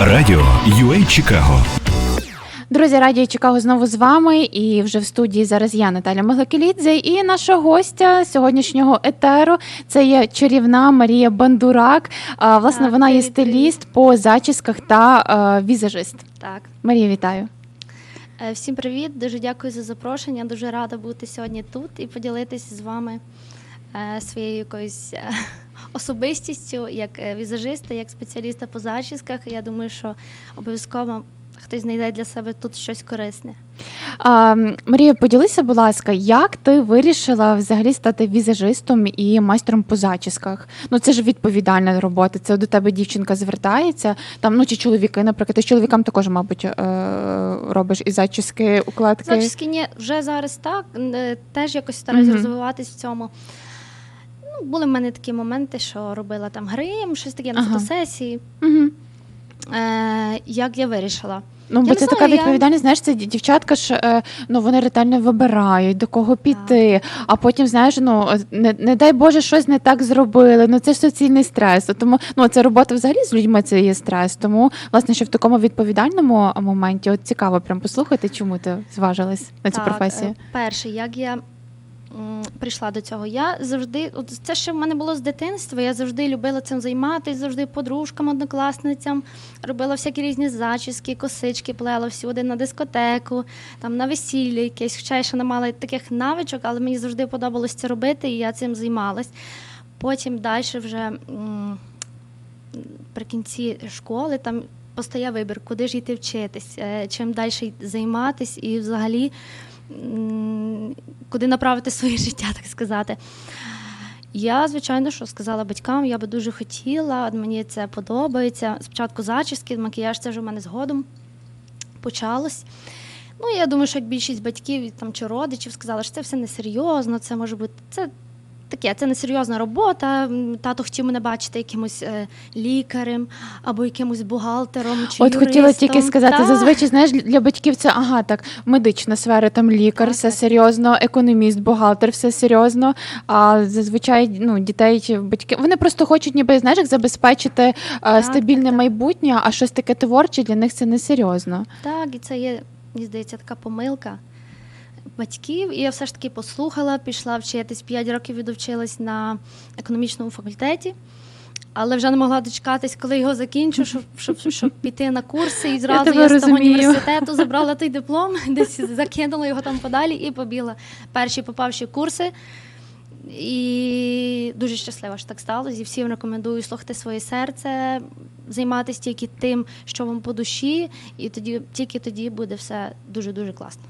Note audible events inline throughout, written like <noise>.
Радіо UA Чикаго Друзі, радіо Чикаго знову з вами. І вже в студії зараз я, Наталя Меглакелідзе, і наша гостя сьогоднішнього етеру це є чарівна Марія Бандурак. А, Власне, Так, вона є стиліст по зачісках та е, візажист. Так, Марія, вітаю. Е, всім привіт, дуже дякую за запрошення. Дуже рада бути сьогодні тут і поділитися з вами е, своєю якоюсь особистістю як е, візажиста, як спеціаліста по зачісках. Я думаю, що обов'язково хтось знайде для себе тут щось корисне. А, Марія, поділися, будь ласка, як ти вирішила взагалі стати візажистом і майстром по зачісках? Ну це ж відповідальна робота. Це до тебе дівчинка звертається. Там ну чи чоловіки, наприклад, ти з чоловікам також, мабуть, е, робиш і зачіски, укладки. Зачіски ні, вже зараз так, е, теж якось стараюсь Мгм. розвиватись в цьому. Ну, були в мене такі моменти, що робила там грим, щось таке на Ага. фотосесії. Угу. Е, як я вирішила? Ну, Я бо це знаю, така я- відповідальність, знаєш, це дівчатка ж е, ну вони ретельно вибирають, до кого піти, а потім, знаєш, ну не, не дай Боже, щось не так зробили. Ну це ж суцільний стрес. Тому ну це робота взагалі з людьми це є стрес. Тому, власне, що в такому відповідальному моменті, от цікаво прям послухати, чому ти зважилась на цю Так, професію. е, Перше, як я прийшла до цього, я завжди, от це ще в мене було з дитинства. Я завжди любила цим займатися, завжди подружкам, однокласницям, робила всякі різні зачіски, косички, плела всюди на дискотеку, там на весілля якесь. Хоча я ще не мала таких навичок, але мені завжди подобалось це робити, і я цим займалась. Потім далі вже при кінці школи там постає вибір, куди ж йти вчитись, е, чим далі займатись і взагалі куди направити своє <laughs> життя, так сказати. Я, звичайно, що сказала батькам, я би дуже хотіла, мені це подобається. Спочатку зачіски, макіяж це ж в мене згодом почалось. Ну, я думаю, що як більшість батьків там, чи родичів сказали, що це все несерйозно, це може бути. Це таке, це несерйозна робота. Тато хотів мене бачити якимось е, лікарем або якимось бухгалтером. Чи От хотіла тільки сказати, Та. зазвичай знаєш для батьків це ага, так медична сфера, там лікар, Так, все так. серйозно, економіст, бухгалтер, все серйозно. А зазвичай ну дітей батьки вони просто хочуть, ніби знаєш, як забезпечити е, Так, стабільне так. майбутнє, а щось таке творче для них це не серйозно. Так, і це є, мені здається, така помилка батьків. І я все ж таки послухала, пішла вчитись 5 років відовчилась на економічному факультеті. Але вже не могла дочекатись, коли його закінчу, щоб, <laughs> щоб, щоб піти на курси. І зразу тебе я, з того розумію. університету забрала той диплом, <laughs> десь закинула його там подалі і побігла перші попавші курси. І дуже щаслива, що так сталося. І всім рекомендую слухати своє серце, займатися тільки тим, що вам по душі, і тоді тільки тоді буде все дуже дуже класно.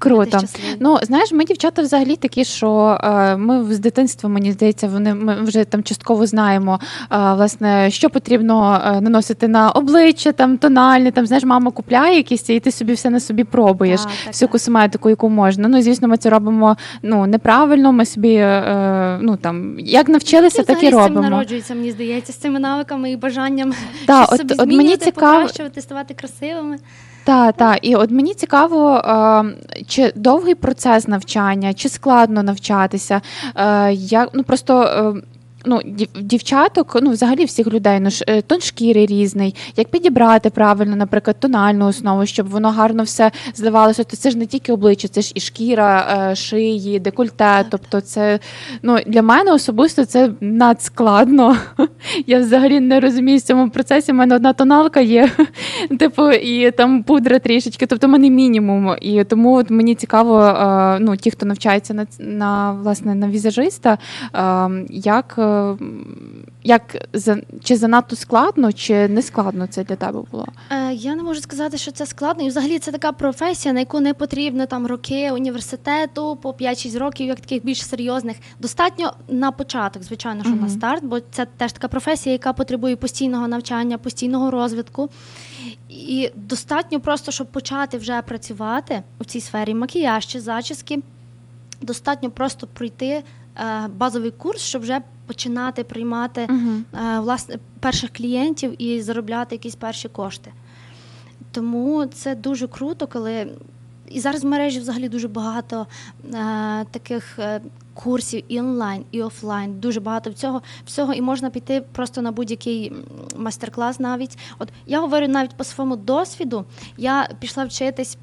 Круто. Ну знаєш, ми дівчата взагалі такі, що е, ми з дитинства, мені здається, вони ми вже там частково знаємо, е, власне, що потрібно е, наносити на обличчя, там тональне, там знаєш, мама купляє якісь, і ти собі все на собі пробуєш. Так, Всю так. косметику, яку можна. Ну, звісно, ми це робимо ну неправильно. Ми собі ну там як навчилися, так і робимо. народжується, мені здається, з цими навиками і бажанням <laughs> щось от- собі от мені змінювати, цікаво- покращувати, ставати красивими. Так, так. І от мені цікаво, чи довгий процес навчання, чи складно навчатися. Е, як, ну просто. Ну, дів- дівчаток, ну взагалі всіх людей, ну ж е, тон шкіри різний. Як підібрати правильно, наприклад, тональну основу, щоб воно гарно все зливалося. То це ж не тільки обличчя, це ж і шкіра, е, шиї, декольте. Тобто, це ну для мене особисто це надскладно. <laughs> Я взагалі не розумію в цьому процесі. У мене одна тоналка є, <laughs> типу, і там пудра трішечки, тобто в мене мінімум. І тому от мені цікаво, е, ну ті, хто навчається на, на власне на візажиста, е, як, як чи занадто складно, чи не складно це для тебе було? Е, Я не можу сказати, що це складно. І взагалі це така професія, на яку не потрібно там роки університету по 5-6 років, як таких більш серйозних. Достатньо на початок, звичайно, що Мгм. на старт, бо це теж така професія, яка потребує постійного навчання, постійного розвитку. І достатньо просто, щоб почати вже працювати у цій сфері макіяж чи зачіски. Достатньо просто пройти е, базовий курс, щоб вже починати приймати е, власне перших клієнтів і заробляти якісь перші кошти. Тому це дуже круто, коли І зараз в мережі взагалі дуже багато е, таких е, курсів і онлайн, і офлайн. Дуже багато всього, всього, і можна піти просто на будь-який майстер-клас навіть. От я говорю навіть по своєму досвіду. Я пішла вчитись.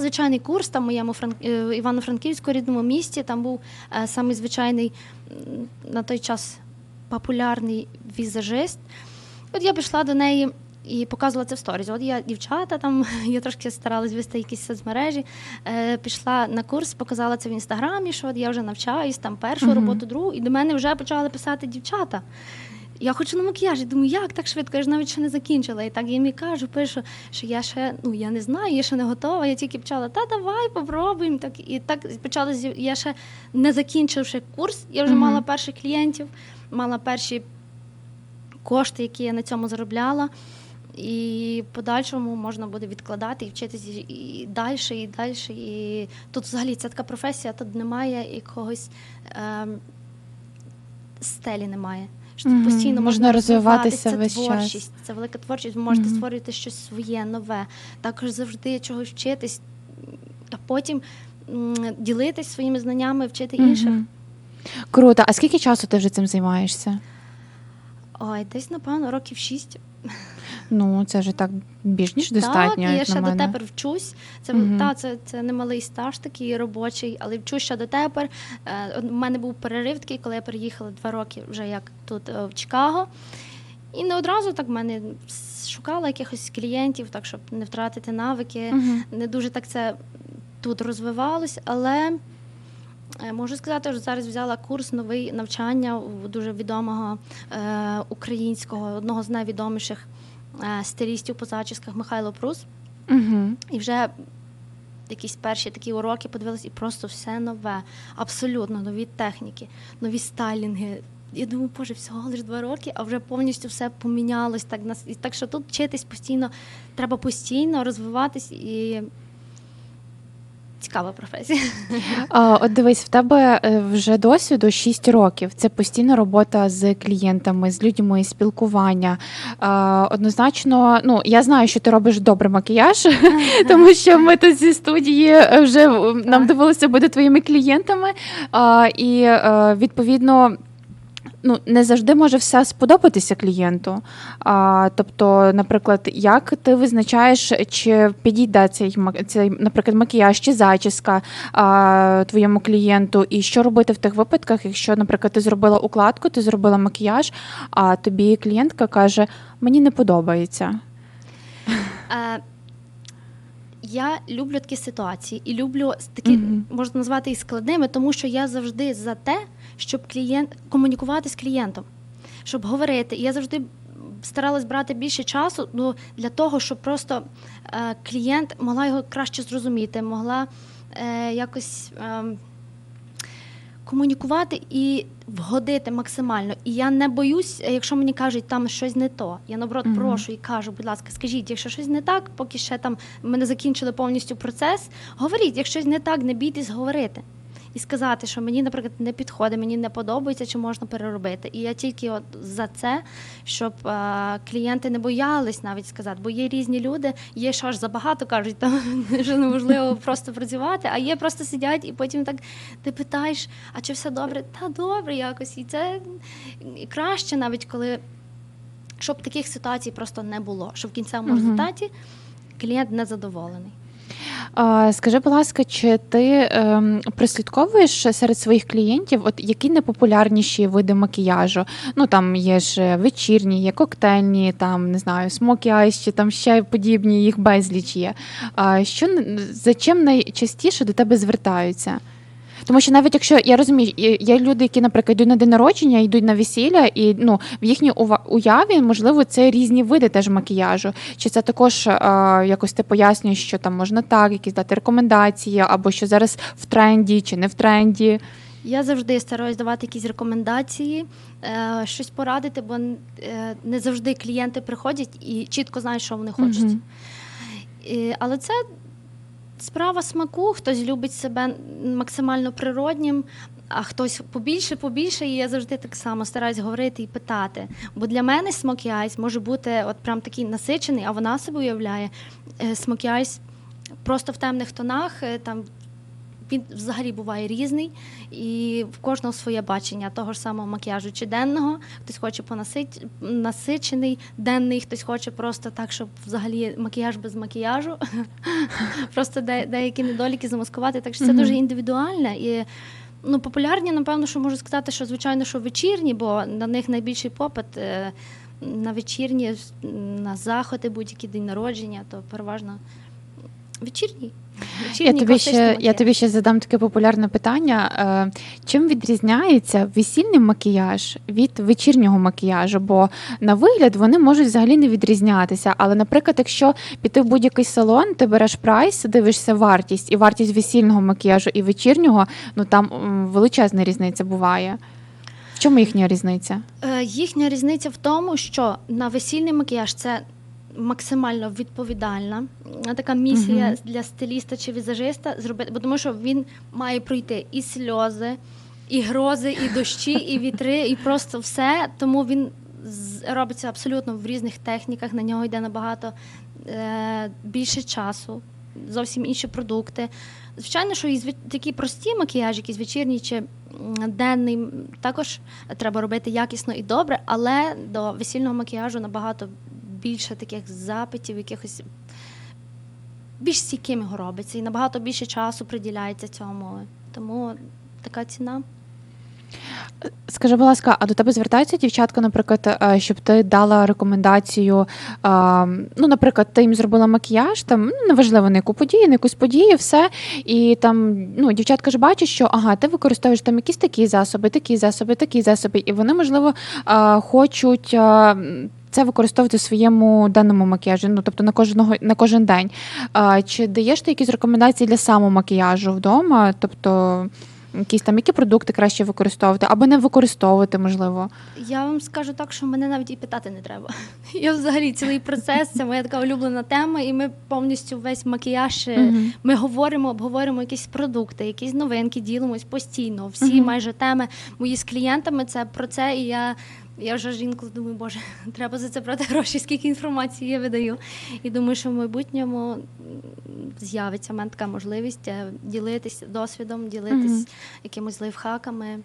Звичайний курс там в моєму Фран... е, Івано-Франківську рідному місті. Там був е, самий звичайний на той час популярний візажист. От я пішла до неї і показувала це в сторізі. От я дівчата, там <laughs> я трошки старалась вести якісь соцмережі. Е, пішла на курс, показала це в інстаграмі, що от я вже навчаюсь, там першу Мгм. роботу, другу, і до мене вже почали писати дівчата. Я хочу на макіяжі. Думаю, як так швидко? Я ж навіть ще не закінчила. І так я їм і кажу, пишу, що я ще ну я не знаю, я ще не готова. Я тільки почала, та давай попробуємо. Так і так почала Я ще не закінчивши курс, я вже Мгм. мала перших клієнтів, мала перші кошти, які я на цьому заробляла. І подальшому можна буде відкладати і вчитися і далі, і далі. І тут взагалі це така професія, тут немає якогось ем, стелі немає. Що тут постійно Можна можна, розвиватися розвиватися, весь це час. творчість, це велика творчість. Ви можете створювати щось своє, нове. Також завжди чогось вчитись, а потім ділитись своїми знаннями, вчити інших. Круто. А скільки часу ти вже цим займаєшся? Ой, десь, напевно, років шість. Ну, це вже так більш ніж достатньо. Так, і я ще дотепер вчусь. Це Мгм. та це, це немалий стаж такий робочий, але вчусь ще дотепер. Е, У мене був перерив такий, коли я переїхала два роки вже як тут е, в Чикаго. І не одразу так в мене шукала якихось клієнтів, так щоб не втратити навики. Мгм. Не дуже так це тут розвивалось, але е, можу сказати, що зараз взяла курс новий навчання у дуже відомого е, українського, одного з найвідоміших стилістів по зачісках Михайло Прус. Угу. І вже якісь перші такі уроки подивилась, і просто все нове, абсолютно нові техніки, нові стайлінги. Я думаю, боже, всього лише два роки, а вже повністю все помінялось. Так, нас- так що тут вчитись постійно, треба постійно розвиватись і цікава професія. <laughs> А, от дивись, в тебе е, вже досвіду 6 років. Це постійна робота з клієнтами, з людьми, спілкування. А, однозначно, ну я знаю, що ти робиш добрий макіяж, <laughs> тому що ми тут зі студії е, вже е, нам довелося бути твоїми клієнтами. А, і відповідно. Ну, не завжди може все сподобатися клієнту. А, тобто, наприклад, як ти визначаєш, чи підійде цей, цей наприклад, макіяж чи зачіска а, твоєму клієнту, і що робити в тих випадках, якщо, наприклад, ти зробила укладку, ти зробила макіяж, а тобі клієнтка каже, мені не подобається. Я люблю такі ситуації і люблю такі, Мгм. можна назвати їх складними, тому що я завжди за те, щоб клієнт комунікувати з клієнтом, щоб говорити. І я завжди старалась брати більше часу ну, для того, щоб просто е, клієнт могла його краще зрозуміти, могла е, якось. Е, Комунікувати і вгодити максимально. І я не боюсь, е, якщо мені кажуть, там щось не то. Я наоборот Мгм. прошу і кажу, будь ласка, скажіть, якщо щось не так, поки ще там ми не закінчили повністю процес. Говоріть, якщо щось не так, не бійтесь говорити. І сказати, що мені, наприклад, не підходить, мені не подобається, чи можна переробити. І я тільки от за це, щоб е, клієнти не боялись навіть сказати, бо є різні люди, є що аж забагато кажуть, там <laughs> що неможливо просто працювати, а є просто сидять і потім так ти питаєш, а чи все добре? Та добре якось. І це і краще навіть коли щоб таких ситуацій просто не було, щоб в кінцевому результаті клієнт не задоволений. Скажи, будь ласка, чи ти ем, прослідковуєш серед своїх клієнтів, от які найпопулярніші види макіяжу? Ну там є ж вечірні, є коктейльні, там не знаю, смокі айс, чи там ще подібні, їх безліч є. Що за чим найчастіше до тебе звертаються? Тому що навіть якщо я розумію, є- люди, які, наприклад, йдуть на день народження, йдуть на весілля, і ну в їхній уяві, можливо, це різні види теж макіяжу. Чи це також а, якось ти пояснюєш, що там можна так, якісь дати рекомендації, або що зараз в тренді чи не в тренді? Я завжди стараюсь давати якісь рекомендації, е, щось порадити, бо е, не завжди клієнти приходять і чітко знають, що вони хочуть. І, але це справа смаку. Хтось любить себе максимально природнім, а хтось побільше, побільше. І я завжди так само стараюсь говорити і питати. Бо для мене смокі айс може бути от прям такий насичений, а вона себе уявляє е, смокі айс просто в темних тонах. е, Там він взагалі буває різний, і в кожного своє бачення того ж самого макіяжу чи денного. Хтось хоче понасить насичений, денний, хтось хоче просто так, щоб взагалі макіяж без макіяжу. <laughs> Просто деякі недоліки замаскувати. Так що це дуже індивідуально і. Ну, популярні, напевно, що можу сказати, що звичайно, що вечірні, бо на них найбільший попит е, на вечірні, на заходи, будь-які день народження, то переважно вечірній. Я тобі, ще, я тобі ще задам таке популярне питання. Е, Чим відрізняється весільний макіяж від вечірнього макіяжу? Бо на вигляд вони можуть взагалі не відрізнятися. Але, наприклад, якщо піти в будь-який салон, ти береш прайс, дивишся вартість, і вартість весільного макіяжу і вечірнього, ну там величезна різниця буває. В чому їхня різниця? Е, Їхня різниця в тому, що на весільний макіяж це максимально відповідальна така місія Мгм. для стиліста чи візажиста зробити, бо тому що він має пройти і сльози, і грози, і дощі, і вітри, і просто все. Тому він робиться абсолютно в різних техніках. На нього йде набагато е, більше часу, зовсім інші продукти. Звичайно, що і такі прості макіяжі, якісь вечірні чи денний, також треба робити якісно і добре, але до весільного макіяжу набагато більше таких запитів, якихось більш стійким його робиться, і набагато більше часу приділяється цьому. Тому така ціна. Скажи, будь ласка, а до тебе звертаються дівчатка, наприклад, е, щоб ти дала рекомендацію? е, Ну, наприклад, ти їм зробила макіяж, там ну, неважливо на яку подію, на якусь подію, все. І там ну, дівчатка ж бачить, що ага, ти використовуєш там якісь такі засоби, такі засоби, такі засоби, і вони, можливо, е, хочуть. Це використовувати в своєму денному макіяжі, ну тобто на кожного на кожен день. А, чи даєш ти якісь рекомендації для самомакіяжу вдома? Тобто якісь там які продукти краще використовувати або не використовувати, можливо. Я вам скажу так, що мене навіть і питати не треба. <laughs> Я взагалі цілий процес, це моя така улюблена тема, і ми повністю весь макіяж. е. Ми говоримо, обговоримо якісь продукти, якісь новинки, ділимось постійно. Всі майже теми мої з клієнтами це про це. І я, я вже ж інколи думаю, боже, <laughs> треба за це брати гроші, скільки інформації я видаю. І думаю, що в майбутньому з'явиться в мене така можливість ділитися ділитись досвідом, ділитись Мгм. якимось лайфхаками.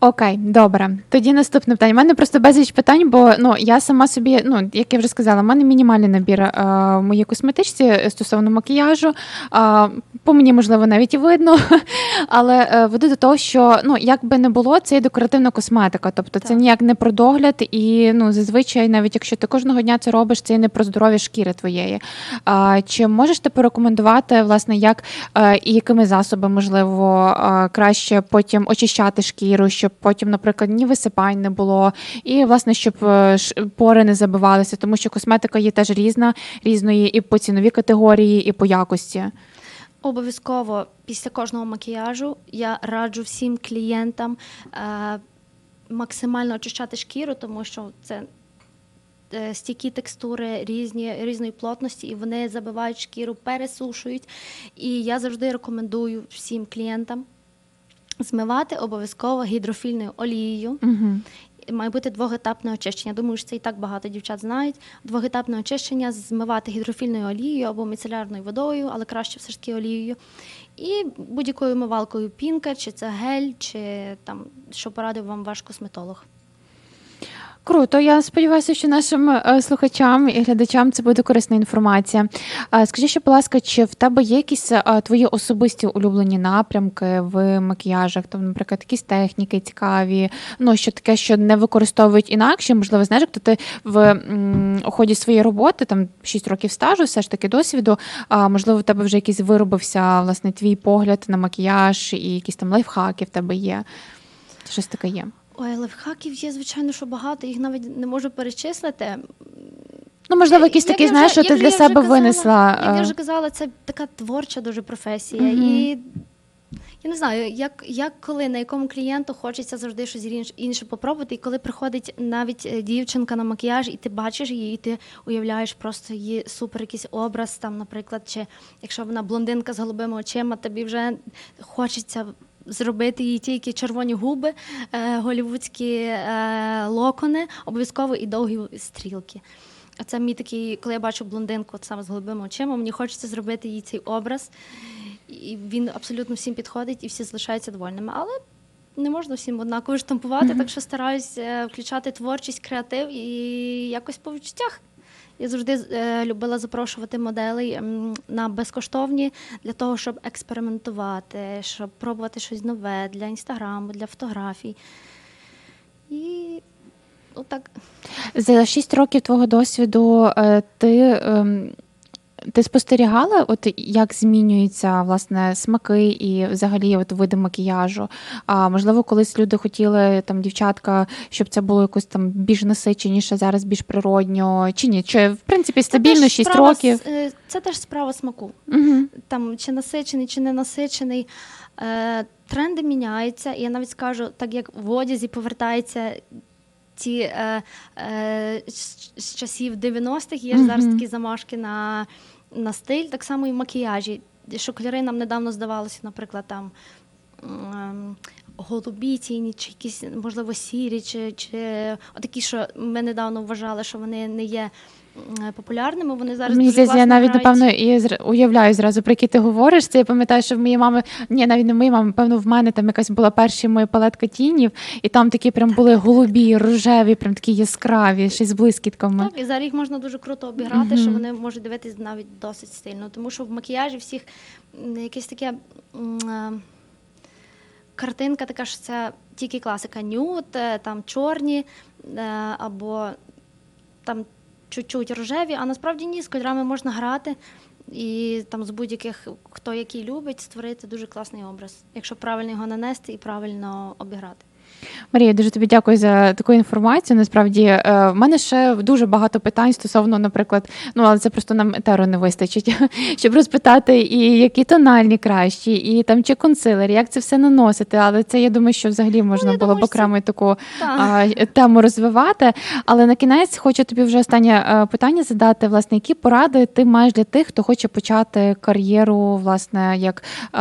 Окей, добре. Тоді наступне питання. У мене просто безліч питань, бо ну я сама собі, ну як я вже сказала, в мене мінімальний набір е, в моїй косметичці стосовно макіяжу. Е, по мені можливо навіть і видно, <laughs> але е, веду до того, що ну як би не було, це є декоративна косметика, тобто це Так. ніяк не про догляд, і ну зазвичай, навіть якщо ти кожного дня це робиш, це і не про здоров'я шкіри твоєї. А, чи можеш ти порекомендувати, власне, як е, і якими засобами можливо е, краще потім очищати шкіру, щоб потім, наприклад, ні висипань не було, і власне, щоб е, пори не забивалися, тому що косметика є теж різна, різної і по ціновій категорії, і по якості. Обов'язково після кожного макіяжу я раджу всім клієнтам е, максимально очищати шкіру, тому що це е, стійкі текстури різні, різної плотності, і вони забивають шкіру, пересушують. І я завжди рекомендую всім клієнтам змивати обов'язково гідрофільною олією. Угу. Має бути двохетапне очищення. Думаю, що це і так багато дівчат знають. Двохетапне очищення змивати гідрофільною олією або міцелярною водою, але краще все ж таки олією. І будь-якою мивалкою пінка, чи це гель, чи там що порадив вам ваш косметолог. Круто. Я сподіваюся, що нашим е, слухачам і глядачам це буде корисна інформація. Скажи, ще, будь ласка, чи в тебе є якісь е, твої особисті улюблені напрямки в макіяжах? Там, наприклад, якісь техніки цікаві, ну що таке, що не використовують інакше? Можливо, знаєш, як то ти в ході своєї роботи, там 6 років стажу, все ж таки досвіду. Можливо, в тебе вже якийсь виробився власне твій погляд на макіяж і якісь там лайфхаки в тебе є. Щось таке є. Ой, лайфхаків є, звичайно, що багато, їх навіть не можу перечислити. Ну, можливо, якийсь Як такий, знаєш, що ти для себе казала, винесла. Як я е, вже казала, це така творча дуже професія. Мгм. І я не знаю, як, як коли на якому клієнту хочеться завжди щось інше, інше попробувати. І коли приходить навіть е, дівчинка на макіяж, і ти бачиш її, і ти уявляєш просто її супер якийсь образ, там, наприклад, чи якщо вона блондинка з голубими очима, тобі вже хочеться. Зробити їй тільки червоні губи, е, голівудські е, локони, обов'язково і довгі стрілки. Це мій такий, коли я бачу блондинку от саме з голубими очима, мені хочеться зробити їй цей образ. І він абсолютно всім підходить, і всі залишаються довольними. Але не можна всім однаково штампувати, так що стараюсь е, включати творчість, креатив і якось по відчуттях. Я завжди е, любила запрошувати моделей на безкоштовні для того, щоб експериментувати, щоб пробувати щось нове для інстаграму, для фотографій. І отак. За шість років твого досвіду е, ти. Ти спостерігала, от як змінюються власне смаки і взагалі от види макіяжу? А можливо, колись люди хотіли там дівчатка, щоб це було якось там більш насиченіше, зараз більш природньо, чи ні? Чи в принципі стабільно теж 6 справа років? е, Це теж справа смаку. Угу. Там чи насичений, чи не насичений. Е, тренди міняються, і я навіть скажу, так як в одязі повертаються ті е, е, з, з часів 90-х, є ж зараз такі замашки на, на стиль, так само і в макіяжі. Що нам недавно здавалося, наприклад, там. ем, Голубі тіні, чи якісь, можливо, сірі, чи, чи такі, що ми недавно вважали, що вони не є популярними. Вони зараз Мені дуже здається, я класно навіть грають. напевно і зр- уявляю зразу, про які ти говориш. Це я пам'ятаю, що в моєї мами, ні, навіть не в моєї мами, певно, в мене там якась була перша моя палетка тінів, і там такі прям були голубі, рожеві, прям такі яскраві, ще й з блискітками. Так, і зараз їх можна дуже круто обіграти, що вони можуть дивитись навіть досить стильно. Тому що в макіяжі всіх м, якесь таке м, е, картинка така, що це тільки класика нюд, е, там чорні е, або там чуть-чуть рожеві, а насправді ні, з кольорами можна грати. І там з будь-яких, хто який любить, створити дуже класний образ, якщо правильно його нанести і правильно обіграти. Марія, дуже тобі дякую за таку інформацію. Насправді, е, в мене ще дуже багато питань стосовно, наприклад, ну але це просто нам етеру не вистачить, <laughs> щоб розпитати, і які тональні кращі, і там чи консилер, як це все наносити. Але це я думаю, що взагалі можна Ну, було б думаю, окремо таку а, тему розвивати. Але на кінець хочу тобі вже останнє е, питання задати. Власне, які поради ти маєш для тих, хто хоче почати кар'єру, власне, як е,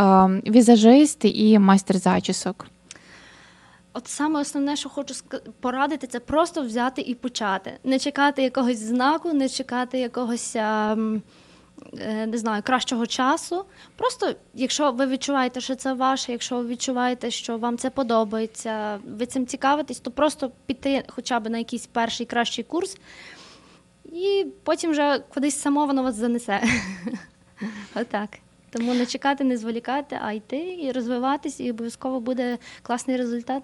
візажист і майстер зачісок? От саме основне, що хочу порадити, це просто взяти і почати. Не чекати якогось знаку, не чекати якогось. ем, е, Не знаю, кращого часу. Просто, якщо ви відчуваєте, що це ваше, якщо ви відчуваєте, що вам це подобається, ви цим цікавитесь, то просто піти хоча б на якийсь перший кращий курс, і потім вже кудись само воно вас занесе. <laughs> Отак. Тому не чекати, не зволікати, а йти і розвиватись, і обов'язково буде класний результат.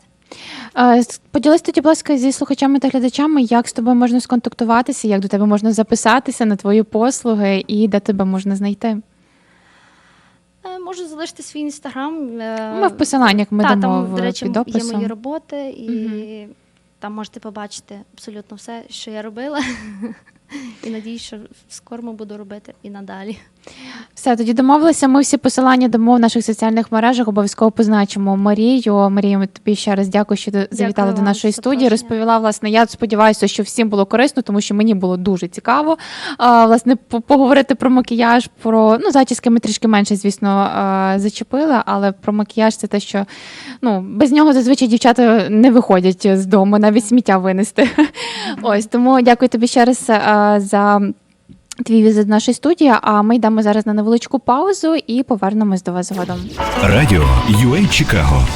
Е, Поділись тоді, будь ласка, зі слухачами та глядачами, як з тобою можна сконтактуватися, як до тебе можна записатися на твої послуги і де тебе можна знайти. Е, Можу залишити свій інстаграм. е, Ми в посиланнях ми та, дамо там, до речі, під є мої роботи, і Мгм. там можете побачити абсолютно все, що я робила. <laughs> І надіюсь, що скоро буду робити і надалі. Все, тоді домовилися. Ми всі посилання дамо в наших соціальних мережах. Обов'язково позначимо Марію. Марія, ми тобі ще раз дякую, що ти завітала до нашої студії. Розповіла власне. Я сподіваюся, що всім було корисно, тому що мені було дуже цікаво. А, власне, поговорити про макіяж, про ну зачіски ми трішки менше, звісно, зачепили, але про макіяж це те, що ну без нього зазвичай дівчата не виходять з дому, навіть сміття винести. Ось тому дякую тобі ще раз за. Твій візит в нашій студії, а ми йдемо зараз на невеличку паузу і повернемось до вас згодом. Радіо UA Чикаго